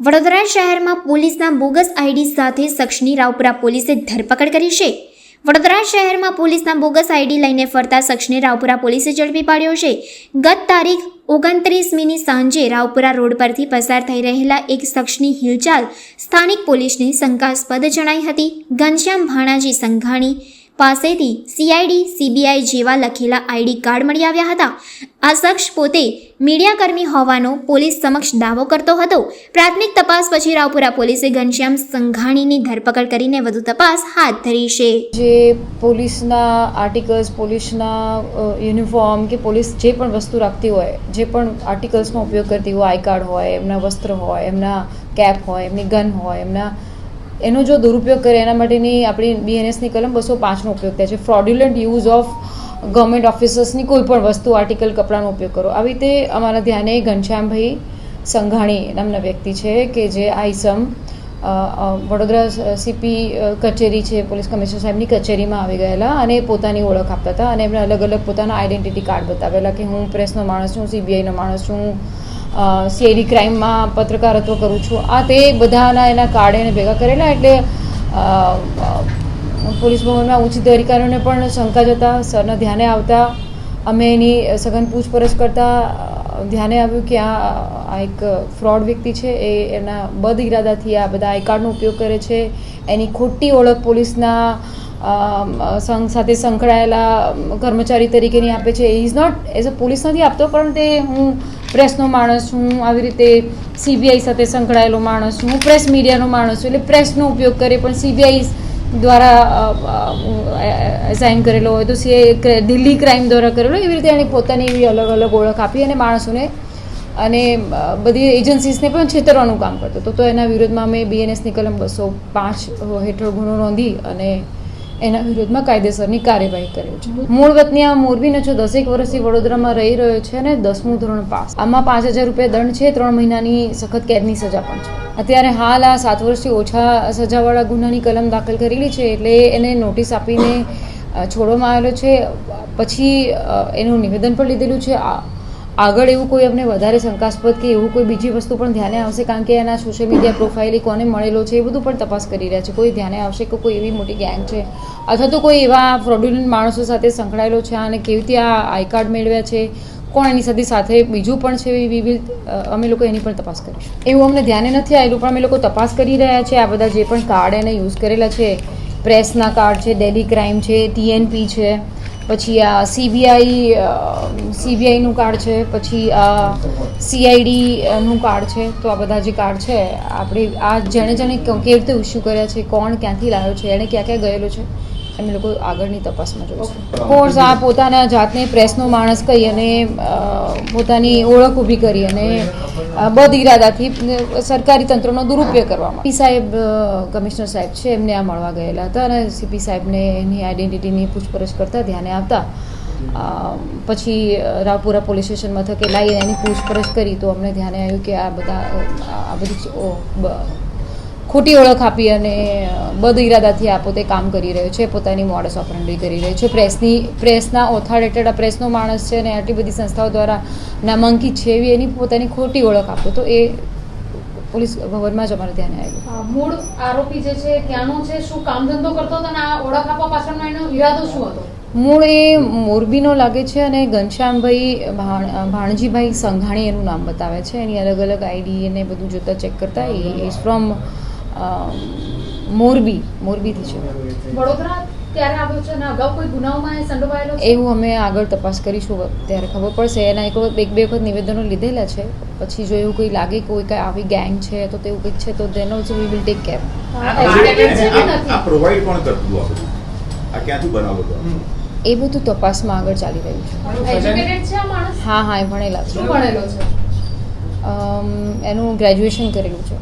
વડોદરા શહેરમાં પોલીસના bogus ID સાથે શખ્સની રાવપુરા પોલીસે ધરપકડ કરી છે. વડોદરા શહેરમાં પોલીસના બોગસ આઈડી લઈને ફરતા શખ્સને રાવપુરા પોલીસે ઝડપી પાડ્યો છે. ગત તારીખ ઓગણત્રીસમીની સાંજે રાવપુરા રોડ પરથી પસાર થઈ રહેલા એક શખ્સની હિલચાલ સ્થાનિક પોલીસને શંકાસ્પદ જણાઈ હતી. ઘનશ્યામ ભાણાજી સંઘાણી પાસેથી સીઆઈડી સીબીઆઈ જેવા લખેલા આઈડી કાર્ડ મળી આવ્યા હતા. આ શખ્સ પોતે મીડિયાકર્મી હોવાનો પોલીસ સમક્ષ દાવો કરતો હતો. પ્રાથમિક તપાસ પછી રાવપુરા પોલીસે ઘનશ્યામ સંઘાણીની ધરપકડ કરીને વધુ તપાસ હાથ ધરી છે. જે પોલીસના આર્ટિકલ્સ, પોલીસના યુનિફોર્મ કે પોલીસ જે પણ વસ્તુ રાખતી હોય, જે પણ આર્ટિકલ્સનો ઉપયોગ કરતી હોય, આઈ કાર્ડ હોય, એમના વસ્ત્ર હોય, એમના કેપ હોય, એમની ગન હોય, એમના, એનો જો દુરુપયોગ કરે, એના માટેની આપણી બીએનએસની કલમ બસો પાંચનો ઉપયોગ થાય છે. ફ્રોડ્યુલન્ટ યુઝ ઓફ ગવર્મેન્ટ ઓફિસર્સની કોઈ પણ વસ્તુ આર્ટિકલ કપડાનો ઉપયોગ કરો. આવી રીતે અમારા ધ્યાને ઘનશ્યામભાઈ સંઘાણી નામના વ્યક્તિ છે કે જે આઈસમ વડોદરા સીપી કચેરી છે, પોલીસ કમિશનર સાહેબની કચેરીમાં આવી ગયેલા અને પોતાની ઓળખ આપતા હતા અને એમણે અલગ અલગ પોતાના આઈડેન્ટિટી કાર્ડ બતાવેલા કે હું પ્રેસનો માણસ છું, સીબીઆઈનો માણસ છું સીઆઈડી ક્રાઇમમાં પત્રકારત્વ કરું છું. આ તે બધાના એના કાર્ડ એને ભેગા કરેલા એટલે પોલીસ ભવનમાં ઉચ્ચ અધિકારીઓને પણ શંકા જતા સરના ધ્યાને આવતા અમે એની સઘન પૂછપરછ કરતા ધ્યાને આવ્યું કે આ આ એક ફ્રોડ વ્યક્તિ છે, એ એના બદ ઇરાદાથી આ બધા આઈ કાર્ડનો ઉપયોગ કરે છે, એની ખોટી ઓળખ પોલીસના સંઘ સાથે સંકળાયેલા કર્મચારી તરીકેની આપે છે. Is not as a police નથી આપતો, પણ તે હું પ્રેસનો માણસ છું આવી રીતે સીબીઆઈ સાથે સંકળાયેલો માણસ હું પ્રેસ મીડિયાનો માણસ છું, એટલે પ્રેસનો ઉપયોગ કરે, પણ સીબીઆઈ દ્વારા સાઇન કરેલો હોય તો સીએ દિલ્હી ક્રાઇમ દ્વારા કરેલો એવી રીતે એણે પોતાની એવી અલગ અલગ ઓળખ આપી અને માણસોને અને બધી એજન્સીસને પણ છેતરવાનું કામ કરતો હતો. તો એના વિરોધમાં અમે બીએનએસની કલમ બસો પાંચ હેઠળ ગુનો નોંધી અને એના વિરોધમાં કાયદેસરની કાર્યવાહી કરે છે. મૂળ વતની આ મોરબીનો છો દસેક વર્ષથી વડોદરામાં રહી રહ્યો છે અને દસમું ધોરણ પાસ. આમાં પાંચ હજાર રૂપિયા દંડ છે, ત્રણ મહિનાની સખત કેદની સજા પણ છે. અત્યારે હાલ આ સાત વર્ષથી ઓછા સજાવાળા ગુનાની કલમ દાખલ કરેલી છે એટલે એને નોટિસ આપીને છોડવામાં આવેલો છે. પછી એનું નિવેદન પણ લીધેલું છે. આગળ એવું કોઈ અમને વધારે શંકાસ્પદ કે એવું કોઈ બીજી વસ્તુ પણ ધ્યાને આવશે, કારણ કે એના સોશિયલ મીડિયા પ્રોફાઇલ કોને મળેલો છે એ બધું પણ તપાસ કરી રહ્યા છે. કોઈ ધ્યાને આવશે કે કોઈ એવી મોટી ગેંગ છે અથવા તો કોઈ એવા ફ્રોડ્યુલન્ટ માણસો સાથે સંકળાયેલો છે અને કેવી રીતે આ આઈ કાર્ડ મેળવ્યા છે, કોણ એની સાથે સાથે બીજું પણ છે વી વિલ અમે લોકો એની પણ તપાસ કરીશું. એવું અમને ધ્યાને નથી આવેલું, પણ અમે લોકો તપાસ કરી રહ્યા છે. આ બધા જે પણ કાર્ડ એને યુઝ કરેલા છે પ્રેસના કાર્ડ છે ડેલી ક્રાઇમ છે ટીએનપી છે પછી આ સીબીઆઈ સીબીઆઈનું કાર્ડ છે, પછી આ સીઆઈડીનું કાર્ડ છે, તો આ બધા જે કાર્ડ છે, આપણે આ જેણે જેણે કેવી રીતે ઇસ્યુ કર્યા છે, કોણ ક્યાંથી લાવ્યો છે, એણે ક્યાં ક્યાં ગયેલો છે અમે લોકો આગળની તપાસમાં જોઈશું. કોર્સ આ પોતાના જાતને પ્રેસનો માણસ કહી અને પોતાની ઓળખ ઊભી કરી અને બદ ઇરાદાથી સરકારી તંત્રનો દુરુપયોગ કરવામાં પી સાહેબ કમિશનર સાહેબ છે એમને આ મળવા ગયેલા હતા અને સીપી સાહેબને એની આઈડેન્ટિટીની પૂછપરછ કરતા ધ્યાને આવતા. પછી રાવપુરા પોલીસ સ્ટેશન મથકે લાવી એની પૂછપરછ કરી તો અમને ધ્યાને આવ્યું કે આ બધા આ બધી ખોટી ઓળખ આપી અને બદ ઇરાદાથી આ પોતે કામ કરી રહ્યો છે પોતાની મોડસ ઓપરંડી કરી રહ્યો છે. પ્રેસની પ્રેસના ઓથોરિટેડ આ પ્રેસનો માણસ છે અને આટલી બધી સંસ્થાઓ દ્વારા નામાંકિત છે એવી એની પોતાની ખોટી ઓળખ આપો તો એ પોલીસ ભવનમાં જ અમારે ધ્યાને આવ્યું મૂળ આરોપી જે છે ક્યાંનો છે શું કામ ધંધો કરતો હતો અને આ ઓળખ આપવા પાછળનો એનો ઈરાદો શું હતો? મૂળ એ મોરબીનો લાગે છે અને ઘનશ્યામભાઈ ભાણ ભાણજીભાઈ સંઘાણી એનું નામ બતાવે છે. એની અલગ અલગ આઈડી અને બધું જોતા ચેક કરતા એ ઇઝ ફ્રોમ મોરબી મોરબીથી છે. વડોદરા ત્યારે આવ્યો છે અને અગાઉ કોઈ ગુનાઓમાં સંડોવાયેલો એવું અમે આગળ તપાસ કરીશું ત્યારે ખબર પડશે. એના એક વખત એક બે વખત નિવેદનો લીધેલા છે. પછી જો એવું કોઈ લાગે કોઈ કાંઈ આવી ગેંગ છે તો તેવું કંઈક છે તો તેનો જ we will take care provide કોણ કરતું આ ક્યાંથી બનાવો એ બધું તપાસમાં આગળ ચાલી રહ્યું છે. એજ્યુકેટેડ છે આ માણસ? હા હા એ ભણેલા છે. એનું ગ્રેજ્યુએશન કરેલું છે.